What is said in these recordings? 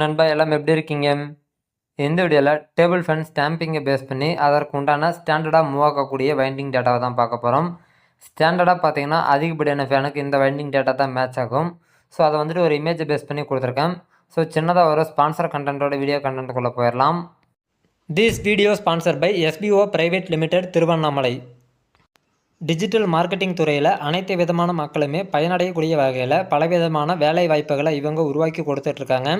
நண்பா எல்லாம் எப்படி இருக்கீங்க? இந்த வீடியோவில் டேபிள் ஃபேன் ஸ்டாம்பிங்கை பேஸ் பண்ணி அதற்கு உண்டான ஸ்டாண்டர்டாக மூவ் ஆகக்கூடிய வைண்டிங் டேட்டாவை தான் பார்க்க போகிறோம் ஸ்டாண்டர்டாக பார்த்தீங்கன்னா அதிகப்படியான ஃபேனுக்கு இந்த வைண்டிங் டேட்டா தான் மேட்ச் ஆகும். ஸோ அதை வந்துட்டு ஒரு இமேஜை பேஸ் பண்ணி கொடுத்துருக்கேன். ஸோ சின்னதாக ஒரு ஸ்பான்சர் கண்டென்ட்டோட வீடியோ கண்டென்ட்டுக்குள்ளே போயிடலாம். This video sponsor by SPO private limited Tiruvannamalai digital marketing துறையில் அனைத்து விதமான மக்களுமே பயனடையக்கூடிய வகையில் பலவிதமான வேலை வாய்ப்புகளை இவங்க உருவாக்கி கொடுத்துட்ருக்காங்க.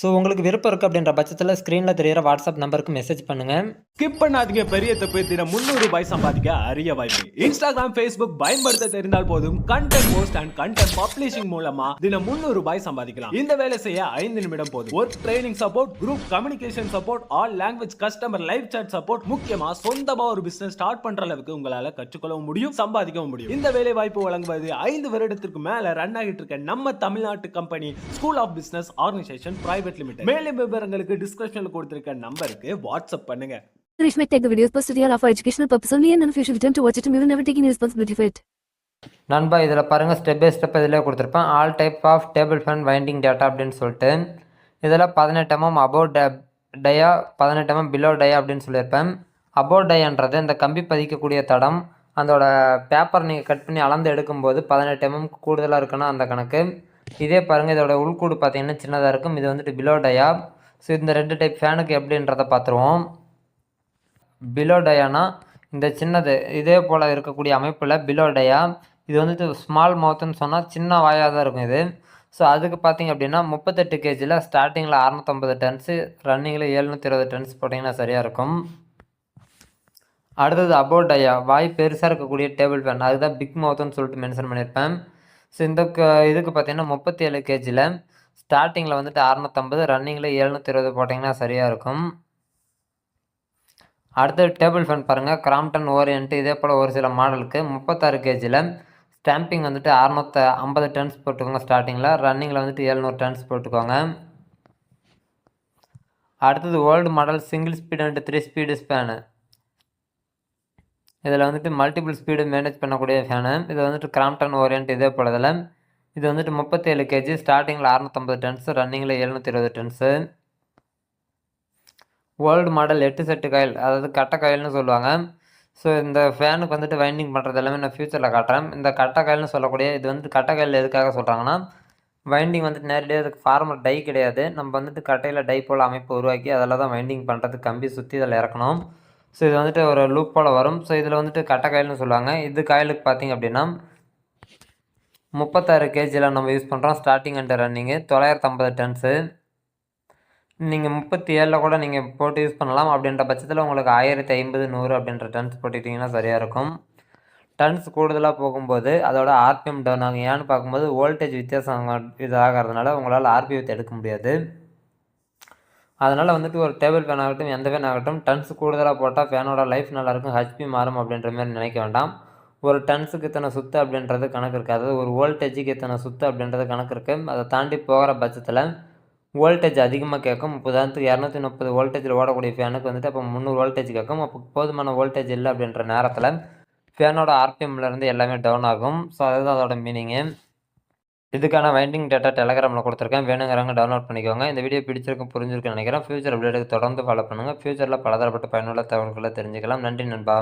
ஸோ உங்களுக்கு விருப்பம் இருக்குது அப்படின்ற பட்சத்தில் ஸ்க்ரீனில் தெரியிற வாட்ஸ்அப் நம்பருக்கு மெசேஜ் பண்ணுங்கள் ஸ்கிப் பண்ணாதீங்க பெரிய தப்பு தினம் முந்நூறு ரூபாய் சம்பாதிக்க அரிய வாய்ப்பு. இன்ஸ்டாகிராம் ஃபேஸ்புக் பயன்படுத்த தெரிந்தால் போதும். Content post and content publishing மூலமா தினம் முந்நூறு ரூபாய் சம்பாதிக்கலாம். இந்த வேலை செய்ய ஐந்து நிமிடம் போதும். Work training support group communication support all language customer live chat support முக்கியமா சொந்தமாக ஒரு பிசினஸ் ஸ்டார்ட் பண்ணுற அளவுக்கு உங்களால் கற்றுக்கொள்ளவும் முடியும். சம்பாதிக்கவும் முடியும். இந்த வேலை வாய்ப்பு வழங்குவது ஐந்து வருடத்திற்கு மேல ரன் ஆகிட்டு இருக்க நம்ம தமிழ்நாட்டு company school of business organisation private limited மேலும் விவரங்களுக்கு டிஸ்கிரிப்ஷன்ல கொடுத்திருக்க நம்பருக்கு வாட்ஸ்அப் பண்ணுங்க. Rish may take the videos posted here are for educational purpose only and none of you should attempt to watch it and we will never take any responsibility for it. நண்பா இதில் பாருங்கள் step by step இதிலே கொடுத்துருப்பேன். All type of table fan winding data அப்படின்னு சொல்லிட்டு. இதில் பதினெட்டு MM above ட டயா பதினெட்டு எம்எம் பிலோ டயா அப்படின்னு சொல்லியிருப்பேன். அபோவ் டயான்றது இந்த கம்பி பதிக்கக்கூடிய தடம். அதோட பேப்பர் நீங்கள் கட் பண்ணி அளந்து எடுக்கும்போது பதினெட்டு எம்எம் கூடுதலாக இருக்குன்னா அந்த கணக்கு. இதே பாருங்கள் இதோட உள்கூடு பார்த்தீங்கன்னா சின்னதாக இருக்கும். இது வந்துட்டு பிலோ டயா ஸோ இந்த ரெண்டு டைப் ஃபேனுக்கு எப்படின்றத பார்த்துருவோம் பிலோ டயானா இந்த சின்னது இதே போல் இருக்கக்கூடிய அமைப்பில் பிலோ டயா இது வந்துட்டு ஸ்மால் மவுத்துன்னு சொன்னால் சின்ன வாயாக தான் இருக்கும் இது. ஸோ அதுக்கு பார்த்தீங்க அப்படின்னா முப்பத்தெட்டு கேஜியில் ஸ்டார்டிங்கில் அறநூற்றம்பது டன்ஸு ரன்னிங்கில் எழுநூற்றி இருபது டன்ஸ் போட்டிங்கன்னா சரியாக இருக்கும். அடுத்தது அபோட் ஐயா. வாய் பெருசாக இருக்கக்கூடிய டேபிள் ஃபேன் அதுதான் பிக் மவுத்துன்னு சொல்லிட்டு மென்ஷன் பண்ணியிருப்பேன். ஸோ இந்த க இதுக்கு பார்த்தீங்கன்னா முப்பத்தி ஏழு கேஜியில் ஸ்டார்டிங்கில் வந்துட்டு அறநூற்றம்பது ரன்னிங்கில் எழுநூற்றி இருபது போட்டிங்கன்னா சரியாக இருக்கும். அடுத்தது டேபிள் ஃபேன் பாருங்கள் கிராம்டன் ஓரியன்ட்டு இதே போல் ஒரு சில மாடலுக்கு முப்பத்தாறு கேஜியில் ஸ்டாம்பிங் வந்துட்டு அறநூற்ற ஐம்பது டன்ஸ் போட்டுக்கோங்க ஸ்டார்டிங்கில் ரன்னிங்கில் வந்துட்டு எழுநூறு டன்ஸ் போட்டுக்கோங்க. அடுத்தது old model single speed and three speed fan இதில் வந்துட்டு மல்டிபிள் ஸ்பீடு மேனேஜ் பண்ணக்கூடிய ஃபேனு இது வந்துட்டு கிராம்டன் ஓரியன்ட் இதே போல் இதில். இது வந்துட்டு முப்பத்தேழு கேஜி ஸ்டார்டிங்கில் அறநூற்றம்பது டன்ஸு ரன்னிங்கில் எழுநூற்றி இருபது டன்ஸு ஓல்டு மாடல் எட்டு செட்டு காயில் அதாவது கட்டை காயில்னு சொல்லுவாங்க. ஸோ இந்த ஃபேனுக்கு வந்துட்டு வைண்டிங் பண்ணுறது எல்லாமே நான் ஃப்யூச்சரில் காட்டுறேன். இந்த கட்டை காயில்னு சொல்லக்கூடிய இது வந்துட்டு கட்டை காயில் எதுக்காக சொல்கிறாங்கன்னா வைண்டிங் வந்துட்டு நேரடியாக அதுக்கு ஃபார்மல் டை கிடையாது. நம்ம வந்துட்டு கட்டையில் டை போல் அமைப்பு உருவாக்கி அதில் தான் வைண்டிங் பண்ணுறது கம்பி சுற்றி இதில் இறக்கணும். ஸோ இது வந்துட்டு ஒரு லூப் போல் வரும். ஸோ இதில் வந்துட்டு கட்டை காயில்னு சொல்லுவாங்க. இது காயிலுக்கு பார்த்தீங்க அப்படின்னா முப்பத்தாறு கேஜியில் நம்ம யூஸ் பண்ணுறோம் ஸ்டார்டிங் அண்ட் ரன்னிங்கு தொள்ளாயிரத்து ஐம்பது டன்ஸு நீங்கள் முப்பத்தி ஏழில் கூட நீங்கள் போட்டு யூஸ் பண்ணலாம். அப்படின்ற பட்சத்தில் உங்களுக்கு ஆயிரத்தி ஐம்பது நூறு அப்படின்ற டன்ஸ் போட்டுக்கிட்டிங்கன்னா சரியாக இருக்கும். டன்ஸ் கூடுதலாக போகும்போது அதோட ஆர்பிஎம் டவுன் ஆகும் ஏன்னு பார்க்கும்போது வோல்டேஜ் வித்தியாசம் இதாகிறதுனால உங்களால் ஆர்பிஎத்தை எடுக்க முடியாது. அதனால் வந்துட்டு ஒரு டேபிள் ஃபேன் ஆகட்டும் எந்த ஃபேன் ஆகட்டும் டன்ஸ் கூடுதலாக போட்டால் ஃபேனோட லைஃப் நல்லாயிருக்கும் ஹெச்பி மாறும் அப்படின்ற மாதிரி நினைக்க வேண்டாம். ஒரு டன்ஸுக்கு இத்தனை சுத்து அப்படின்றது கணக்கு இருக்குது. அதாவது ஒரு வோல்டேஜுக்கு இத்தனை சுத்து அப்படின்றது கணக்கு இருக்குது அதை தாண்டி போகிற பட்சத்தில் வோல்டேஜ் அதிகமாக கேட்கும் உதாரணத்துக்கு இரநூத்தி முப்பது வோல்டேஜில் ஓடக்கூடிய ஃபேனுக்கு வந்துட்டு அப்போ முந்நூறு வோல்டேஜ் கேட்கும் அப்போ போதுமான வோல்டேஜ் இல்லை அப்படின்ற நேரத்தில் ஃபேனோட ஆர்பிஎம்லேருந்து எல்லாமே டவுன் ஆகும். ஸோ அதுதான் அதோட மீனிங்கு இதுக்கான வைண்டிங் டேட்டா டெலகிராமில் கொடுத்துருக்கேன். வேணுங்கிறவங்க டவுன்லோட் பண்ணிக்கோங்க. இந்த வீடியோ பிடிச்சிருக்கும் புரிஞ்சிருக்குன்னு நினைக்கிறேன். ஃபியூச்சர் அப்டேட்டுக்கு தொடர்ந்து ஃபாலோ பண்ணுங்கள் ஃபியூச்சரில் பலதரப்பட்ட பயனுள்ள தகவல்களை தெரிஞ்சுக்கலாம். நன்றி நண்பா.